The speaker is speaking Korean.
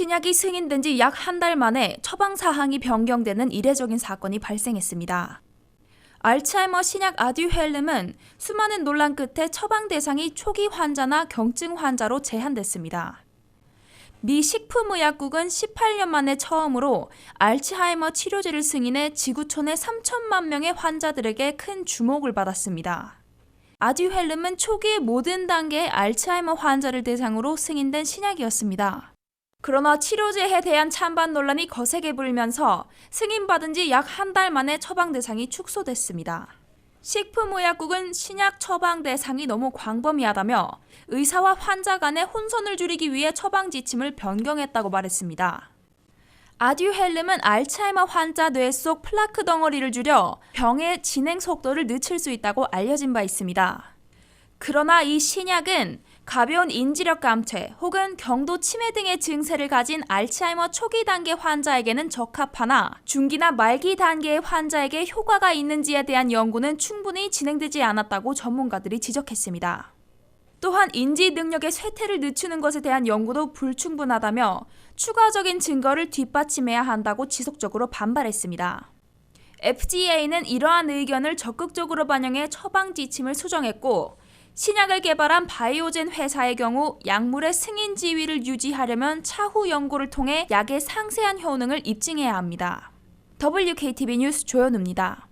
신약이 승인된 지 약 한 달 만에 처방 사항이 변경되는 이례적인 사건이 발생했습니다. 알츠하이머 신약 아듀헬름은 수많은 논란 끝에 처방 대상이 초기 환자나 경증 환자로 제한됐습니다. 미 식품의약국은 18년 만에 처음으로 알츠하이머 치료제를 승인해 지구촌의 3천만 명의 환자들에게 큰 주목을 받았습니다. 아듀헬름은 초기의 모든 단계의 알츠하이머 환자를 대상으로 승인된 신약이었습니다. 그러나 치료제에 대한 찬반 논란이 거세게 불면서 승인받은 지 약 한 달 만에 처방 대상이 축소됐습니다. 식품의약국은 신약 처방 대상이 너무 광범위하다며 의사와 환자 간의 혼선을 줄이기 위해 처방 지침을 변경했다고 말했습니다. 아듀헬름은 알츠하이머 환자 뇌 속 플라크 덩어리를 줄여 병의 진행 속도를 늦출 수 있다고 알려진 바 있습니다. 그러나 이 신약은 가벼운 인지력 감퇴 혹은 경도 치매 등의 증세를 가진 알츠하이머 초기 단계 환자에게는 적합하나 중기나 말기 단계의 환자에게 효과가 있는지에 대한 연구는 충분히 진행되지 않았다고 전문가들이 지적했습니다. 또한 인지 능력의 쇠퇴를 늦추는 것에 대한 연구도 불충분하다며 추가적인 증거를 뒷받침해야 한다고 지속적으로 반발했습니다. FDA는 이러한 의견을 적극적으로 반영해 처방 지침을 수정했고 신약을 개발한 바이오젠 회사의 경우 약물의 승인 지위를 유지하려면 차후 연구를 통해 약의 상세한 효능을 입증해야 합니다. WKTV 뉴스 조현우입니다.